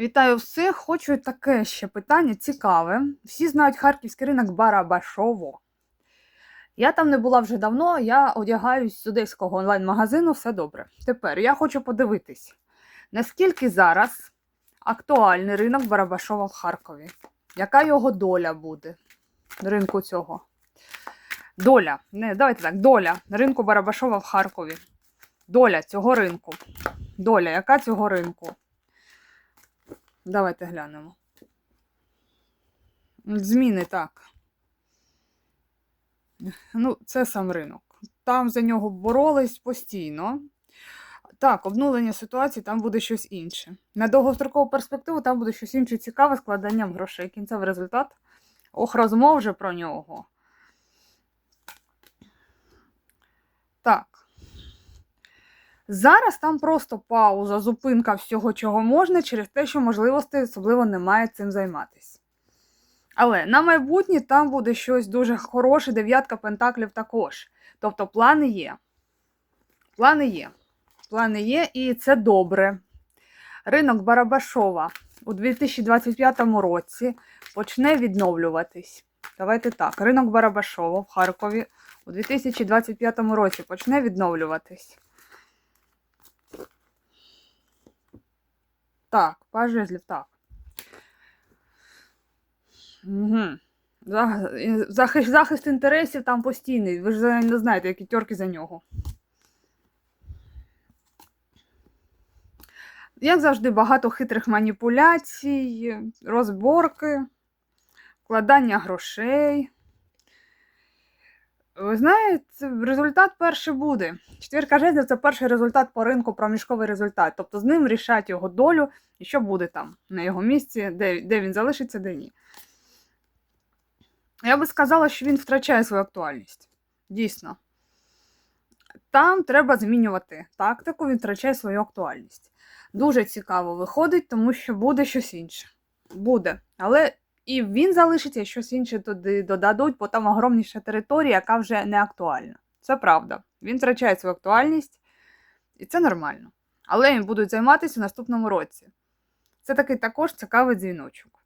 Вітаю всіх. Хочу таке ще питання цікаве. Всі знають харківський ринок Барабашово. Я там не була вже давно, я одягаюсь з одеського онлайн-магазину, все добре. Тепер я хочу подивитись, наскільки зараз актуальний ринок Барабашова в Харкові. Яка його доля буде ринку цього? Доля. Не, давайте так, доля ринку Барабашова в Харкові. Доля цього ринку. Доля, яка цього ринку? Давайте глянемо. Зміни так. Ну, це сам ринок. Там за нього боролись постійно. Так, обнулення ситуації там буде щось інше. На довгострокову перспективу там буде щось інше цікаве складанням грошей. Кінцевий результат. Ох, розмов вже про нього. Так. Зараз там просто пауза, зупинка всього, чого можна, через те, що можливостей особливо немає цим займатися. Але на майбутнє там буде щось дуже хороше, дев'ятка пентаклів також. Тобто плани є. Плани є. Плани є, і це добре. Ринок Барабашова у 2025 році почне відновлюватись. Давайте так. Ринок Барабашова в Харкові у 2025 році почне відновлюватись. Так, паж жезлів, так. Угу. Захист, захист інтересів там постійний. Ви ж не знаєте, які тьорки за нього. Як завжди, багато хитрих маніпуляцій, розборки, вкладання грошей. Ви знаєте, результат перший буде. Четвірка жезлів це перший результат по ринку, проміжковий результат. Тобто з ним рішать його долю і що буде там на його місці, де, де він залишиться, де ні. Я би сказала, що він втрачає свою актуальність. Дійсно. Там треба змінювати тактику, він втрачає свою актуальність. Дуже цікаво виходить, тому що буде щось інше. Буде. Але і він залишиться, щось інше туди додадуть, бо там огромніша територія, яка вже не актуальна. Це правда. Він втрачає свою актуальність, і це нормально. Але їм будуть займатися в наступному році. Це такий також цікавий дзвіночок.